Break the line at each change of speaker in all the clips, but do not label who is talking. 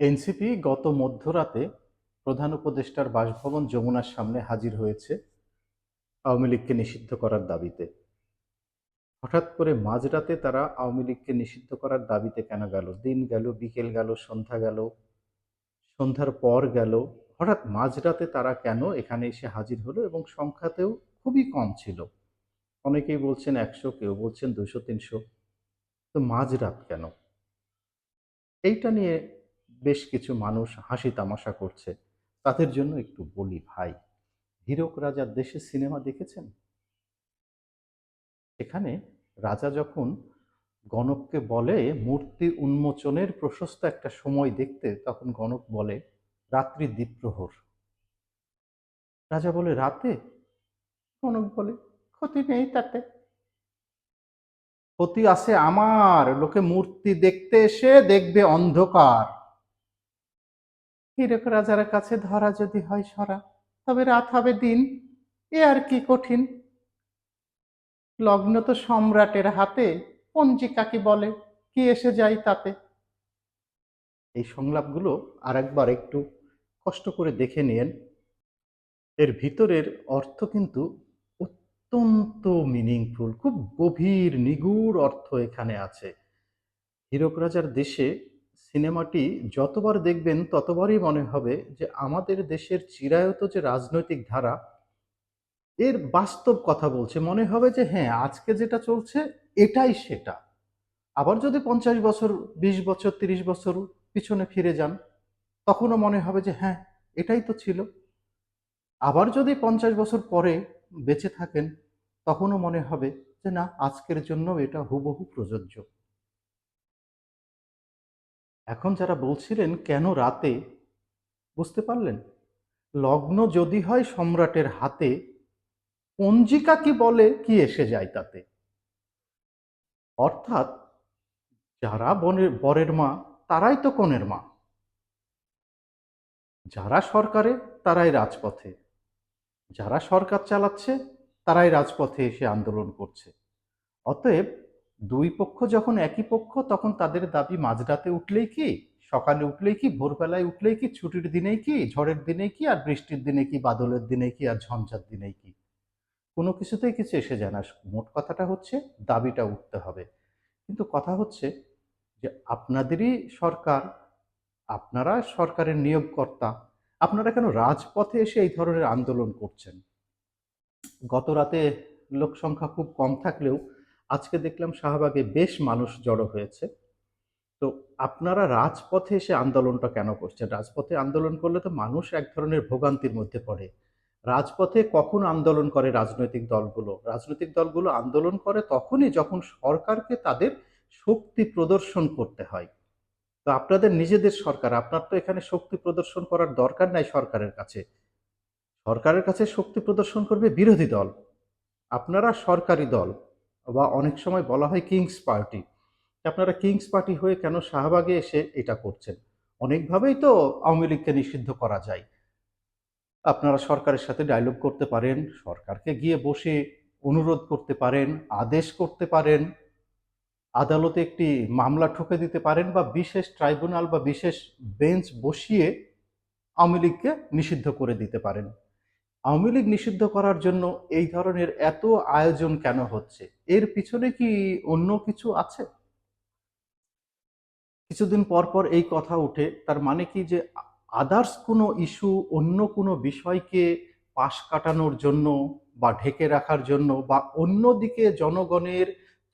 NCP গত মধ্যরাতে প্রধান উপদেষ্টার বাসভবন যমুনার সামনে হাজির হয়েছে আওয়ামী লীগকে নিষিদ্ধ করার দাবিতে। হঠাৎ করে মাঝরাতে তারা আওয়ামী লীগকে নিষিদ্ধ করার দাবিতে কেন গেল? দিন গেল, বিকেল গেল, সন্ধ্যা গেল, সন্ধ্যার পর গেল। হঠাৎ মাঝরাতে তারা কেন এখানে এসে হাজির হলো এবং সংখ্যাতেও খুবই কম ছিল। অনেকেই বলছেন একশো, কেউ বলছেন দুশো তিনশো। তো মাঝরাত কেন? এইটা নিয়ে বেশ কিছু মানুষ হাসি তামাশা করছে। তাদের জন্য একটু বলি ভাই, হীরক রাজার দেশে সিনেমা দেখেছেন? এখানে রাজা যখন গণককে বলে, মূর্তি উন্মোচনের প্রশস্ত একটা সময় দেখতে, তখন গণক বলে, রাত্রি দ্বীপ্রহর। রাজা বলে, রাতে? গণক বলে, ক্ষতি নেই তাতে। ক্ষতি আছে আমার। লোকে মূর্তি দেখতে এসে দেখবে অন্ধকার। হীরক রাজার কাছে ধরা যদি হয় সরা, তবে রাত হবে দিন, এ আর কি কঠিন? লগ্ন তো সম্রাটের হাতে পঞ্জিকা কি বলে, কি এসে যায় তাতে? এই সংলাপগুলো আর একবার একটু কষ্ট করে দেখে নিয়েন এর ভিতরের অর্থ কিন্তু অত্যন্ত মিনিংফুল খুব গভীর, নিগুড় অর্থ এখানে আছে। হীরক রাজার দেশে সিনেমাটি যতবার দেখবেন, ততবারই মনে হবে যে আমাদের দেশের চিরায়ত যে রাজনৈতিক ধারা, এর বাস্তব কথা বলছে। মনে হবে যে হ্যাঁ আজকে যেটা চলছে, এটাই সেটা। আবার যদি পঞ্চাশ বছর, বিশ বছর, তিরিশ বছর পিছনে ফিরে যান, তখনও মনে হবে যে হ্যাঁ এটাই তো ছিল। আবার যদি পঞ্চাশ বছর পরে বেঁচে থাকেন, তখনও মনে হবে যে না, আজকের জন্য এটা হুবহু প্রযোজ্য। এখন যারা বলছিলেন, কেন রাতে? বুঝতে পারলেন? লগ্ন যদি হয় সম্রাটের হাতে, পঞ্জিকা কি বলে কি এসে যায় তাতে? অর্থাৎ, যারা বনের, বরের মা, তারাই তো কনের মা। যারা সরকারে, তারাই রাজপথে। যারা সরকার চালাচ্ছে, তারাই রাজপথে এসে আন্দোলন করছে। অতএব দুই পক্ষ যখন একই পক্ষ, তখন তাদের দাবি মাঝরাতে উঠলেই কি? সকালে উঠলেই কি? ভোরবেলায় উঠলেই কি? ছুটির দিনেই কি? ঝড়ের দিনে কি? আর বৃষ্টির দিনে কি? বাদলের দিনে কি? আর ঝঞ্ঝার দিনে কি? কোনো কিছুতেই কিছু এসে যায় না। মোট কথাটা হচ্ছে, দাবিটা উঠতে হবে। কিন্তু কথা হচ্ছে যে, আপনাদেরই সরকার, আপনারা সরকারের নিয়োগকর্তা, আপনারা কেন রাজপথে এসে এই ধরনের আন্দোলন করছেন? গত রাতে লোক সংখ্যা খুব কম থাকলেও আজকে দেখলাম শাহবাগে বেশ মানুষ জড়ো হয়েছে। তো আপনারা রাজপথে এসে আন্দোলনটা কেন করছেন? রাজপথে আন্দোলন করলে তো মানুষ এক ধরনের ভোগান্তির মধ্যে পড়ে। রাজপথে কখন আন্দোলন করে রাজনৈতিক দলগুলো? রাজনৈতিক দলগুলো আন্দোলন করে তখনই যখন সরকারকে তাদের শক্তি প্রদর্শন করতে হয়। তো আপনাদের নিজেদের সরকার, আপনার তো এখানে শক্তি প্রদর্শন করার দরকার নাই সরকারের কাছে। সরকারের কাছে শক্তি প্রদর্শন করবে বিরোধী দল। আপনারা সরকারি দল। বা অনেক সময় বলা হয় কিংস পার্টি। আপনারা কিংস পার্টি হয়ে কেন শাহবাগে এসে এটা করছেন? অনেকভাবেই তো আওয়ামী লীগকে নিষিদ্ধ করা যায়। আপনারা সরকারের সাথে ডায়লগ করতে পারেন, সরকারকে গিয়ে বসে অনুরোধ করতে পারেন, আদেশ করতে পারেন, আদালতে একটি মামলা ঠুকে দিতে পারেন বা বিশেষ ট্রাইব্যুনাল বা বিশেষ বেঞ্চ বসিয়ে আওয়ামী লীগকে নিষিদ্ধ করে দিতে পারেন। আওয়ামী লীগ নিষিদ্ধ করার জন্য এই ধরনের এত আয়োজন কেন হচ্ছে? এর পিছনে কি অন্য কিছু আছে? কিছুদিন পর পর এই কথা উঠে তার মানে কি যে আদার্স কোনো ইস্যু অন্য কোনো বিষয়কে পাশ কাটানোর জন্য বা ঢেকে রাখার জন্য বা অন্যদিকে জনগণের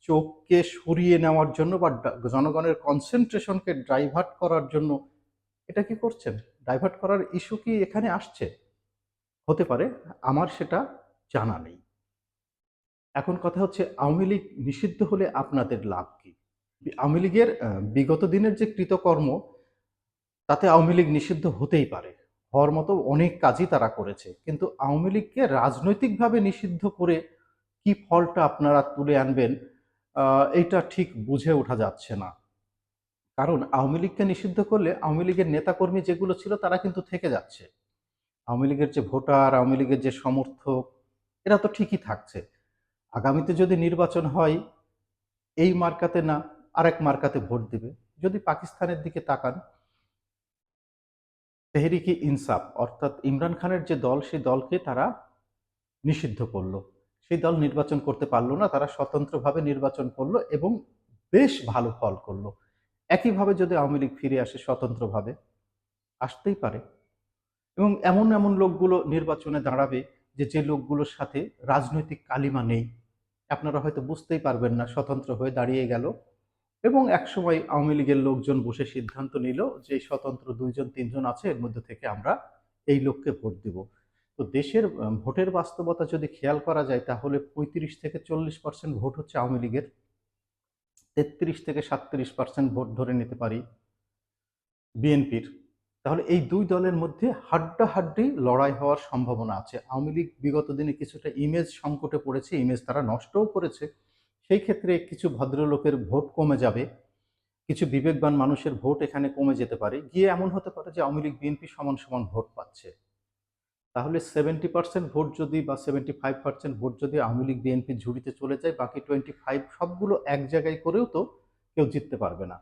চোখকে সরিয়ে নেওয়ার জন্য বা জনগণের কনসেন্ট্রেশনকে ডাইভার্ট করার জন্য, এটা কি করছেন? ডাইভার্ট করার ইস্যু কি এখানে আসছে? হতে পারে, আমার সেটা জানা নেই। এখন কথা হচ্ছে, আওয়ামী লীগ নিষিদ্ধ হলে আপনাদের লাভ কি? আওয়ামী লীগের বিগত দিনের যে কৃতকর্ম, তাতে আওয়ামী লীগ নিষিদ্ধ হতেই পারে। হওয়ার মতো অনেক কাজই তারা করেছে। কিন্তু আওয়ামী লীগকে রাজনৈতিকভাবে নিষিদ্ধ করে কি ফলটা আপনারা তুলে আনবেন এইটা ঠিক বুঝে ওঠা যাচ্ছে না। কারণ আওয়ামী লীগকে নিষিদ্ধ করলে আওয়ামী লীগের নেতাকর্মী যেগুলো ছিল, তারা কিন্তু থেকে যাচ্ছে। আওয়ামী লীগের যে ভোটার, আওয়ামী লীগের যে সমর্থক, এরা তো ঠিকই থাকছে। আগামীতে যদি নির্বাচন হয়, এই মার্কাতে না, আরেক মার্কাতে ভোট দিবে। যদি পাকিস্তানের দিকে তাকান তেহরিকি ইনসাফ, অর্থাৎ ইমরান খানের যে দল, সেই দলকে তারা নিষিদ্ধ করল। সেই দল নির্বাচন করতে পারল না, তারা স্বতন্ত্রভাবে নির্বাচন করল এবং বেশ ভালো ফল করল। একইভাবে যদি আওয়ামী লীগ ফিরে আসে স্বতন্ত্রভাবে, আসতেই পারে। এবং এমন এমন লোকগুলো নির্বাচনে দাঁড়াবে যে যে লোকগুলোর সাথে রাজনৈতিক কালিমা নেই। আপনারা হয়তো বুঝতেই পারবেন না, স্বতন্ত্র হয়ে দাঁড়িয়ে গেল এবং একসময় আওয়ামী লীগের লোকজন বসে সিদ্ধান্ত নিল যে, স্বতন্ত্র দুইজন, তিনজন আছে, এর মধ্যে থেকে আমরা এই লোককে ভোট দিব। তো দেশের ভোটের বাস্তবতা যদি খেয়াল করা যায়, তাহলে পঁয়ত্রিশ থেকে চল্লিশ পার্সেন্ট ভোট হচ্ছে আওয়ামী লীগের। তেত্রিশ থেকে সাতত্রিশ পার্সেন্ট ভোট ধরে নিতে পারি বিএনপির। তাহলে এই দুই দলের মধ্যে হাড্ডাহাড্ডি লড়াই হওয়ার সম্ভাবনা আছে। আওয়ামী লীগ বিগত দিনে কিছুটা ইমেজ সংকটে পড়েছে ইমেজ তারা নষ্টও করেছে। সেই ক্ষেত্রে কিছু ভদ্রলোকের ভোট কমে যাবে, কিছু বিবেকবান মানুষের ভোট এখানে কমে যেতে পারে। গিয়ে এমন হতে পারে যে আওয়ামী লীগ বিএনপি সমান সমান ভোট পাচ্ছে। তাহলে সেভেন্টি পার্সেন্ট ভোট যদি বা সেভেন্টি ফাইভ পার্সেন্ট ভোট যদি আওয়ামী লীগ বিএনপি ঝুড়িতে চলে যায়, বাকি টোয়েন্টি ফাইভ সবগুলো এক জায়গায় করেও তো কেউ জিততে পারবে না।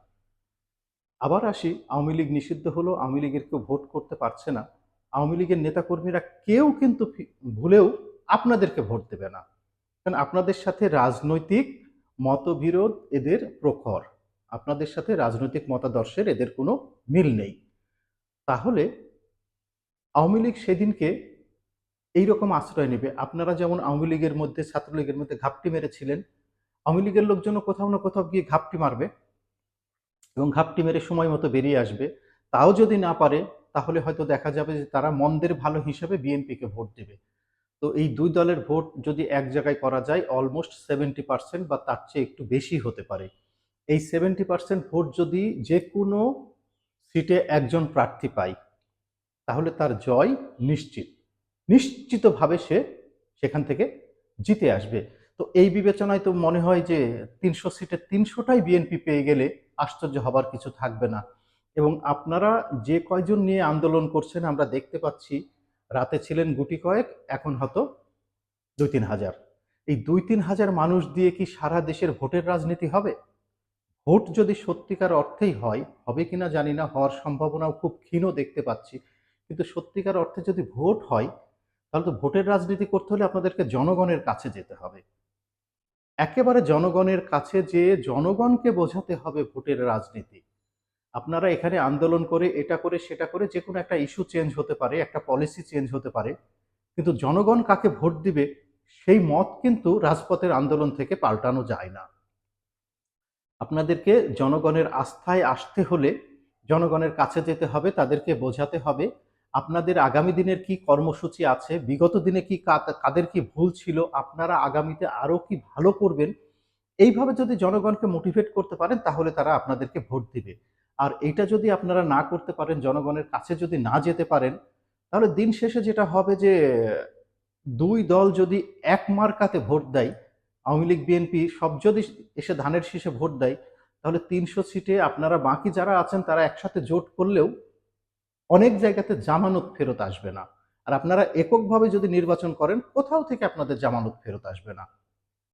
আবার আসি, আওয়ামী লীগ নিষিদ্ধ হলো, আওয়ামী লীগের কেউ ভোট করতে পারছে না। আওয়ামী লীগের নেতাকর্মীরা কেউ কিন্তু ভুলেও আপনাদেরকে ভোট দেবে না। কারণ আপনাদের সাথে রাজনৈতিক মতবিরোধ এদের প্রখর। আপনাদের সাথে রাজনৈতিক মতাদর্শের এদের কোনো মিল নেই। তাহলে আওয়ামী লীগ সেদিনকে এইরকম আশ্রয় নেবে। আপনারা যেমন আওয়ামী লীগের মধ্যে, ছাত্রলীগের মধ্যে ঘাপটি মেরেছিলেন, আওয়ামী লীগের লোকজনও কোথাও না কোথাও গিয়ে ঘাপটি মারবে। এবং ঘাপটি মেরে সময় মতো বেরিয়ে আসবে, তাও যদি না পারে, তাহলে হয়তো দেখা যাবে যে তারা মন্দের ভালো হিসেবে বিএনপিকে ভোট দেবে। তো এই দুই দলের ভোট যদি এক জায়গায় করা যায় অলমোস্ট সেভেন্টি পার্সেন্ট বা তার চেয়ে একটু বেশি হতে পারে। এই সেভেন্টি পার্সেন্ট ভোট যদি যে কোনো সিটে একজন প্রার্থী পায়, তাহলে তার জয় নিশ্চিত। নিশ্চিতভাবে সে সেখান থেকে জিতে আসবে। তো এই বিবেচনায় তো মনে হয় যে তিনশো সিটের তিনশোটাই বিএনপি পেয়ে গেলে আশ্চর্য হবার কিছু থাকবে না। এবং আপনারা যে কয়জন নিয়ে আন্দোলন করছেন আমরা দেখতে পাচ্ছি, রাতে ছিলেন গুটি কয়েক, এখন হয়তো দুই তিন হাজার। এই দুই তিন হাজার মানুষ দিয়ে কি সারা দেশের ভোটের রাজনীতি হবে? ভোট যদি সত্যিকার অর্থেই হয়, হবে কিনা জানি না, হওয়ার সম্ভাবনাও খুব ক্ষীণ দেখতে পাচ্ছি। কিন্তু সত্যিকার অর্থে যদি ভোট হয়, তাহলে তো ভোটের রাজনীতি করতে হলে আপনাদেরকে জনগণের কাছে যেতে হবে। একেবারে জনগণের কাছে যে জনগণকে বোঝাতে হবে ভোটের রাজনীতি। আপনারা এখানে আন্দোলন করে এটা করে সেটা করে যে কোনো একটা ইস্যু চেঞ্জ হতে পারে, একটা পলিসি চেঞ্জ হতে পারে। কিন্তু জনগণ কাকে ভোট দিবে, সেই মত কিন্তু রাজপথের আন্দোলন থেকে পাল্টানো যায় না। আপনাদেরকে জনগণের আস্থায় আসতে হলে, জনগণের কাছে যেতে হবে, তাদেরকে বোঝাতে হবে আপনাদের আগামী দিনের কি কর্মসূচি আছে? বিগত দিনে কি কাদের কি ভুল ছিল? আপনারা আগামীতে আরও কি ভালো করবেন? এইভাবে যদি জনগণকে মোটিভেট করতে পারেন, তাহলে তারা আপনাদেরকে ভোট দিবে। আর এটা যদি আপনারা না করতে পারেন, জনগণের কাছে যদি না যেতে পারেন, তাহলে দিন শেষে যেটা হবে যে, দুই দল যদি এক মার্কাতে ভোট দেয়, আওয়ামী লীগ, বিএনপি, সব যদি এসে ধানের শীষে ভোট দেয়, তাহলে তিনশো সিটে আপনারা বাকি যারা আছেন, তারা একসাথে জোট করলেও অনেক জায়গাতে জামানত ফেরত আসবে না। আর আপনারা এককভাবে যদি নির্বাচন করেন, কোথাও থেকে আপনাদের জামানত ফেরত আসবে না।